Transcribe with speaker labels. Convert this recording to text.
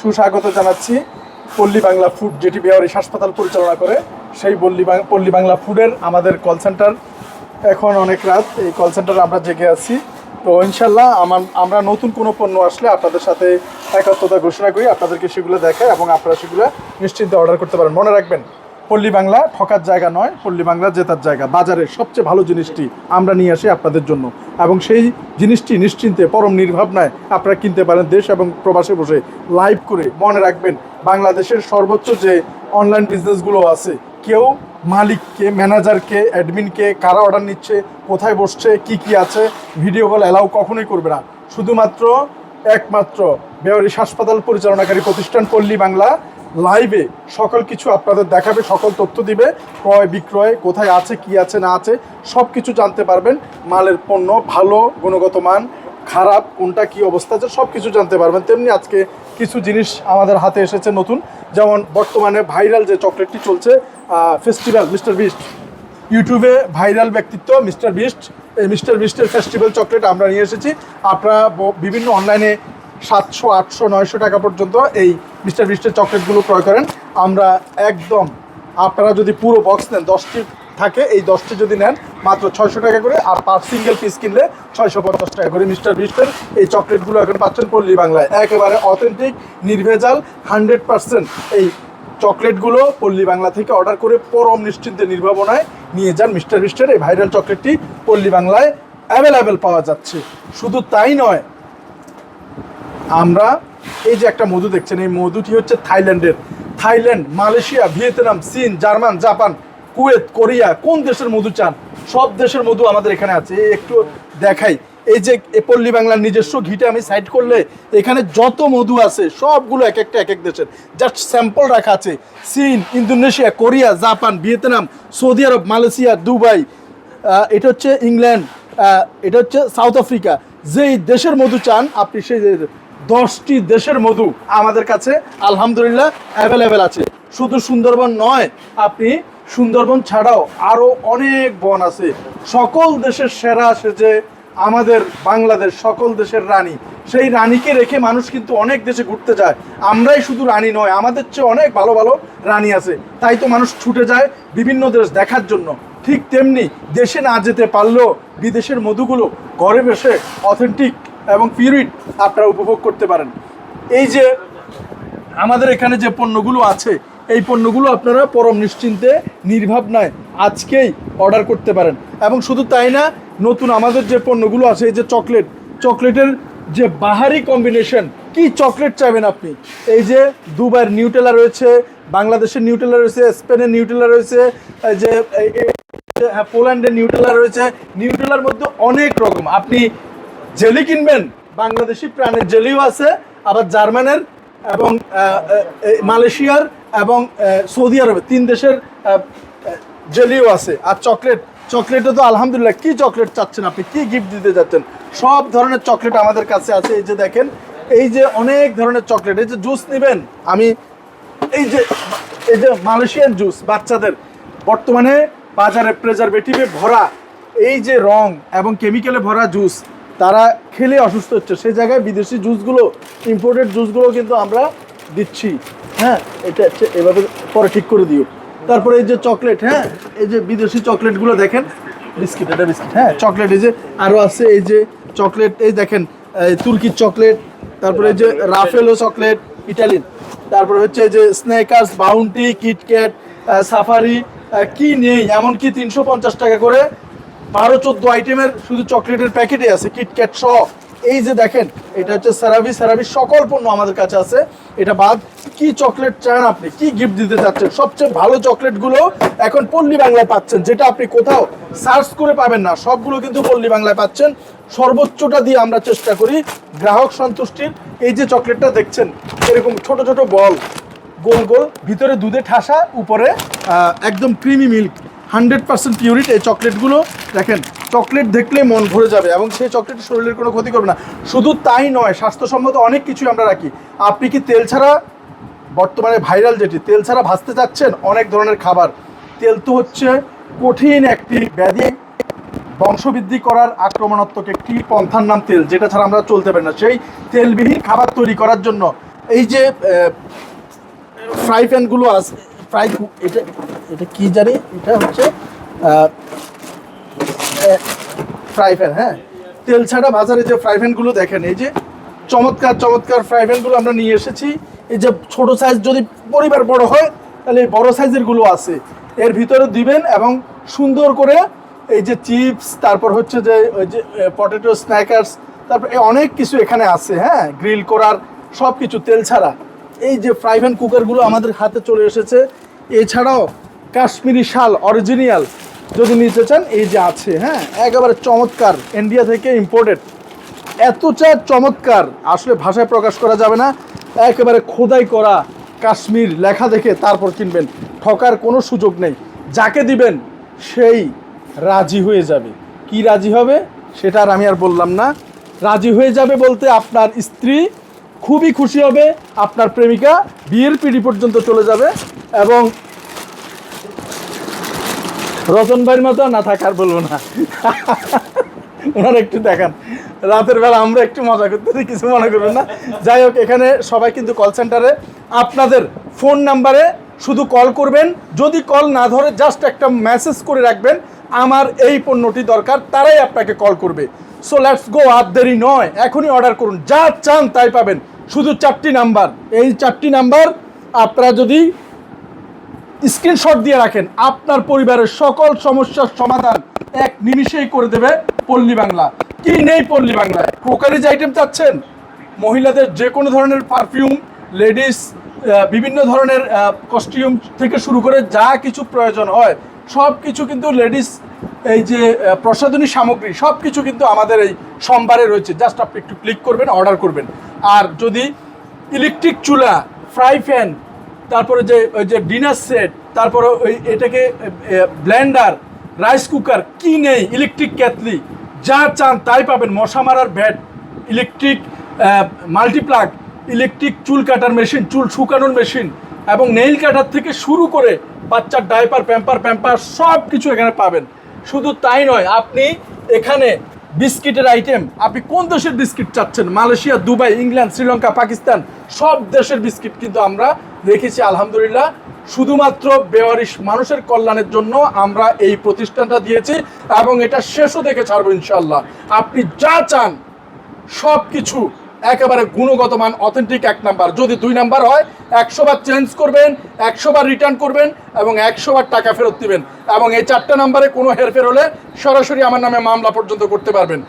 Speaker 1: সুস্বাগত জানাচ্ছি পল্লী বাংলা ফুড যেটি বেহারিস হাসপাতাল পরিচালনা করে। সেই পল্লী পল্লী বাংলা ফুডের আমাদের কল সেন্টার এখন অনেক রাত, এই কল সেন্টারে আমরা জেগে আছি। তো ইনশাল্লাহ আমার আমরা নতুন কোনো পণ্য আসলে আপনাদের সাথে একাত্মতা ঘোষণা করি, আপনাদেরকে সেগুলো দেখায় এবং আপনারা সেগুলো নিশ্চিন্তে অর্ডার করতে পারেন। মনে রাখবেন পল্লী বাংলা ঠকার জায়গা নয় পল্লী বাংলা জেতার জায়গা। বাজারের সবচেয়ে ভালো জিনিসটি আমরা নিয়ে আসি আপনাদের জন্য। এবং সেই জিনিসটি নিশ্চিন্তে, পরম নির্ভাবনায় আপনারা কিনতে পারেন দেশ এবং প্রবাসে বসে লাইভ করে মনে রাখবেন, বাংলাদেশের সর্বোচ্চ যে অনলাইন বিজনেসগুলো আছে, কেউ মালিককে ম্যানেজারকে অ্যাডমিনকে কারা অর্ডার নিচ্ছে, কোথায় বসছে, কি কি আছে ভিডিও কল অ্যালাউ কখনোই করবে না। শুধুমাত্র একমাত্র বেওয়ারিশ হাসপাতাল পরিচালনাকারী প্রতিষ্ঠান পল্লী বাংলা লাইভে সকল কিছু আপনাদের দেখাবে, সকল তথ্য দিবে, ক্রয়, বিক্রয়, কোথায় আছে, কি আছে, না আছে সব কিছু জানতে পারবেন। মালের পণ্য ভালো, গুণগত মান, খারাপ, কোনটা কি অবস্থা আছে সব কিছু জানতে পারবেন। তেমনি আজকে কিছু জিনিস আমাদের হাতে এসেছে নতুন। যেমন বর্তমানে ভাইরাল যে চকলেটটি চলছে ফেস্টিভ্যাল মিস্টার বিস্ট ইউটিউবে ভাইরাল ব্যক্তিত্ব মিস্টার বিস্ট এই মিস্টার বিস্টের ফেস্টিভ্যাল চকলেট আমরা নিয়ে এসেছি। আপনারা বিভিন্ন অনলাইনে সাতশো, আটশো, নয়শো টাকা পর্যন্ত এই মিস্টার বিস্টের চকলেটগুলো ক্রয় করেন। আমরা একদম, আপনারা যদি পুরো বক্স নেন, দশটি থাকে, এই দশটি যদি নেন, মাত্র ছয়শো টাকা করে, আর পার সিঙ্গেল পিস কিনলে ছয়শো পঞ্চাশ টাকা করে মিস্টার বিস্টের এই চকলেটগুলো এখন পাচ্ছেন পল্লী বাংলায়। একেবারে অথেন্টিক নির্ভেজাল হান্ড্রেড পার্সেন্ট এই চকলেটগুলো পল্লী বাংলা থেকে অর্ডার করে পরম নিশ্চিন্তে নির্ভাবনায় নিয়ে যান মিস্টার বিস্টের এই ভাইরাল চকলেটটি পল্লী বাংলায় অ্যাভেলেবেল পাওয়া যাচ্ছে। শুধু তাই নয় আমরা এই যে একটা মধু দেখছেন, এই মধুটি হচ্ছে থাইল্যান্ডের। থাইল্যান্ড, মালয়েশিয়া, ভিয়েতনাম, চীন, জার্মান, জাপান, কুয়েত, কোরিয়া, কোন দেশের মধু চান? সব দেশের মধু আমাদের এখানে আছে। একটু দেখাই। এই যে এ পল্লী বাংলার নিজস্ব ঘিটা আমি সাইড করলে এখানে যত মধু আছে, সবগুলো এক একটা, এক এক দেশের। জাস্ট স্যাম্পল রাখা আছে। চীন, Indonesia, Korea, Japan, Vietnam, Saudi Arab, Malaysia, Dubai এটা হচ্ছে ইংল্যান্ড এটা হচ্ছে সাউথ আফ্রিকা। যেই দেশের মধু চান, আপনি সেই দশটি দেশের মধু আমাদের কাছে, আলহামদুলিল্লাহ অ্যাভেলেবেল আছে। শুধু সুন্দরবন নয়, আপনি সুন্দরবন ছাড়াও আরও অনেক বন আছে। সকল দেশের সেরা সেজে আমাদের বাংলাদেশ, সকল দেশের রানী। সেই রানীকে রেখে মানুষ কিন্তু অনেক দেশে ঘুরতে যায়। আমরাই শুধু রানী নয়, আমাদের চেয়ে অনেক ভালো ভালো রানী আছে। তাই তো মানুষ ছুটে যায় বিভিন্ন দেশ দেখার জন্য। ঠিক তেমনি দেশে না যেতে পারলেও বিদেশের মধুগুলো ঘরে বসে অথেন্টিক এবং পিউরিট আপনারা উপভোগ করতে পারেন। এই যে আমাদের এখানে যে পণ্যগুলো আছে, এই পণ্যগুলো আপনারা পরম নিশ্চিন্তে, নির্ভাবনায় আজকেই অর্ডার করতে পারেন। এবং শুধু তাই না, নতুন আমাদের যে পণ্যগুলো আছে, এই যে চকলেট, চকলেটের যে বাহারি কম্বিনেশন, কি চকলেট চাইবেন আপনি? এই যে দুবাইয়ের নিউটেলা রয়েছে, বাংলাদেশের নিউটেলা রয়েছে, স্পেনের নিউটেলা রয়েছে যে হ্যাঁ পোল্যান্ডের নিউটেলা রয়েছে, নিউটেলার মধ্যে অনেক রকম। আপনি জেলি কিনবেন। বাংলাদেশি প্রাণের জেলিও আছে, আবার জার্মানের এবং মালয়েশিয়ার এবং সৌদি আরবের তিন দেশের জেলিও আছে। আর চকলেট চকলেটে তো আলহামদুলিল্লাহ, কি চকলেট চাচ্ছেন আপনি? কি গিফট দিতে যাচ্ছেন? সব ধরনের চকলেট আমাদের কাছে আছে। এই যে দেখেন, এই যে অনেক ধরনের চকলেট, এই যে জুস নেবেন, আমি এই যে এই যে মালয়েশিয়ান জুস বাচ্চাদের, বর্তমানে বাজারে প্রেজারভেটিভে ভরা, এই যে রং এবং কেমিক্যালে ভরা জুস তারা খেলে অসুস্থ হচ্ছে। সেই জায়গায় বিদেশি জুসগুলো ইম্পোর্টেড জুসগুলো কিন্তু আমরা দিচ্ছি। হ্যাঁ এটা হচ্ছে এভাবে পরে ঠিক করে দিও। তারপরে এই যে চকলেট হ্যাঁ এই যে বিদেশি চকলেটগুলো দেখেন। বিস্কিট এটা বিস্কিট। হ্যাঁ চকলেট এই যে আরও আছে এই যে চকলেট এই দেখেন তুর্কির চকলেট তারপরে এই যে রাফেলো চকলেট ইটালির তারপরে হচ্ছে যে স্নেকার্স বাউন্টি কিটক্যাট সাফারি কি নেই এমনকি তিনশো পঞ্চাশ টাকা করে বারো চোদ্দ আইটেমের শুধু চকলেটের প্যাকেটে আছে কিটক্যাট সহ। এই যে দেখেন, এটা হচ্ছে সারাবি সারাবি সকল পণ্য আমাদের কাছে আছে। এটা বাদ, কি চকলেট চান আপনি? কি গিফট দিতে চাচ্ছেন? সবচেয়ে ভালো চকলেটগুলো এখন পল্লী বাংলায় পাচ্ছেন, যেটা আপনি কোথাও সার্চ করে পাবেন না। সবগুলো কিন্তু পল্লী বাংলায় পাচ্ছেন। সর্বোচ্চটা দিয়ে আমরা চেষ্টা করি গ্রাহক সন্তুষ্টির। এই যে চকলেটটা দেখছেন, এরকম ছোট ছোট বল, গোল গোল, ভিতরে দুধে ঠাসা, উপরে একদম creamy milk hundred percent purity এই চকলেটগুলো, দেখেন, চকলেট দেখলে মন ভরে যাবে এবং সেই চকলেট শরীরের কোনো ক্ষতি করবে না। শুধু তাই নয়, স্বাস্থ্যসম্মত অনেক কিছুই আমরা রাখি। আপনি কি তেল ছাড়া, বর্তমানে ভাইরাল যেটি, তেল ছাড়া ভাজতে চাচ্ছেন? অনেক ধরনের খাবার। তেল তো হচ্ছে কঠিন একটি ব্যাধি। বংশবৃদ্ধি করার আক্রমণাত্মক একটি পন্থার নাম তেল, যেটা ছাড়া আমরা চলতে পারি না। সেই তেলবিহীন খাবার তৈরি করার জন্য, এই যে ফ্রাই প্যানগুলো আছে ফ্রাই এটা এটা কি জানি? এটা হচ্ছে ফ্রাই প্যান হ্যাঁ? তেল ছাড়া বাজারে যে ফ্রাই প্যানগুলো দেখেন, এই যে চমৎকার চমৎকার ফ্রাই প্যানগুলো আমরা নিয়ে এসেছি। এই যে ছোট সাইজ যদি পরিবার বড় হয়, তাহলে বড় সাইজেরগুলো আছে। এর ভিতরে দিবেন এবং সুন্দর করে এই যে চিপস, তারপর হচ্ছে যে, ওই যে পটেটো স্ন্যাকার্স তারপর অনেক কিছু এখানে আছে হ্যাঁ? গ্রিল করার সব কিছু তেল ছাড়া। এই যে ফ্রাই প্যান কুকারগুলো আমাদের হাতে চলে এসেছে। এছাড়াও কাশ্মীরি শাল অরিজিনাল যদি নিতে চান, এই যে আছে হ্যাঁ একেবারে চমৎকার ইন্ডিয়া থেকে ইম্পোর্টেড এতটা চমৎকার, আসলে ভাষায় প্রকাশ করা যাবে না। একেবারে খোদাই করা কাশ্মীর লেখা দেখে তারপর কিনবেন। ঠকার কোনো সুযোগ নেই। যাকে দিবেন, সেই রাজি হয়ে যাবে। কি রাজি হবে, সেটা আর আমি আর বললাম না। রাজি হয়ে যাবে বলতে আপনার স্ত্রী খুবই খুশি হবে। আপনার প্রেমিকা বিয়ের পিড়ি পর্যন্ত চলে যাবে এবং রতন ভাইয়ের মতো না থাকার বলব না। ওনারা একটু দেখান। রাতের বেলা আমরা একটু মজা করতেছি কিছু মনে করবেন না। যাই হোক, এখানে সবাই কিন্তু কল সেন্টারে আপনাদের ফোন নাম্বারে শুধু কল করবেন। যদি কল না ধরে জাস্ট একটা মেসেজ করে রাখবেন, আমার এই পণ্যটি দরকার, তারাই আপনাকে কল করবে। সো লেটস গো আর দেরি নয়। এখনই অর্ডার করুন। যা চান তাই পাবেন। শুধু চারটি নাম্বার এই চারটি নাম্বার আপনারা যদি স্ক্রিনশট দিয়ে রাখেন। আপনার পরিবারের সকল সমস্যার সমাধান এক নিমিষেই করে দেবে পল্লী বাংলা। কি নেই পল্লী বাংলায়? ক্রোকারিজ আইটেম চাচ্ছেন? মহিলাদের যে কোনো ধরনের পারফিউম, লেডিস বিভিন্ন ধরনের কস্টিউম থেকে শুরু করে যা কিছু প্রয়োজন হয় সব কিছু কিন্তু লেডিস, এই যে প্রসাধনী সামগ্রী সব কিছু কিন্তু আমাদের এই সোমবারে রয়েছে। জাস্ট আপনি একটু ক্লিক করবেন, অর্ডার করবেন। আর যদি ইলেকট্রিক চুলা, ফ্রাই প্যান তারপরে যে, ওই যে ডিনার সেট তারপরে ওই এটাকে ব্লেন্ডার রাইস কুকার কী নেই ইলেকট্রিক ক্যাতলি যা চান তাই পাবেন। মশা মারার ব্যাট ইলেকট্রিক মাল্টিপ্লাগ ইলেকট্রিক চুল কাটার মেশিন চুল শুকানোর মেশিন এবং নেইল কাটার থেকে শুরু করে বাচ্চার ডাইপার প্যাম্পার প্যাম্পার সব কিছু এখানে পাবেন। শুধু তাই নয়, আপনি এখানে বিস্কিটের আইটেম আপনি কোন দেশের বিস্কিট চাচ্ছেন? Malaysia, Dubai, England, Sri Lanka, Pakistan, সব দেশের বিস্কিট কিন্তু আমরা রেখেছি, আলহামদুলিল্লাহ। শুধুমাত্র বেওয়ারিশ মানুষের কল্যাণের জন্য আমরা এই প্রতিষ্ঠানটা দিয়েছি এবং এটা শেষও দেখে ছাড়বো ইনশাল্লাহ আপনি যা চান সব কিছু একেবারে গুণগত মান অথেন্টিক এক নাম্বার যদি দুই নাম্বার হয় একশো বার চেঞ্জ করবেন একশো বার রিটার্ন করবেন এবং একশো বার টাকা ফেরত দিবেন। এবং এই চারটা নাম্বারে কোনো হেরফের হলে সরাসরি আমার নামে মামলা পর্যন্ত করতে পারবেন।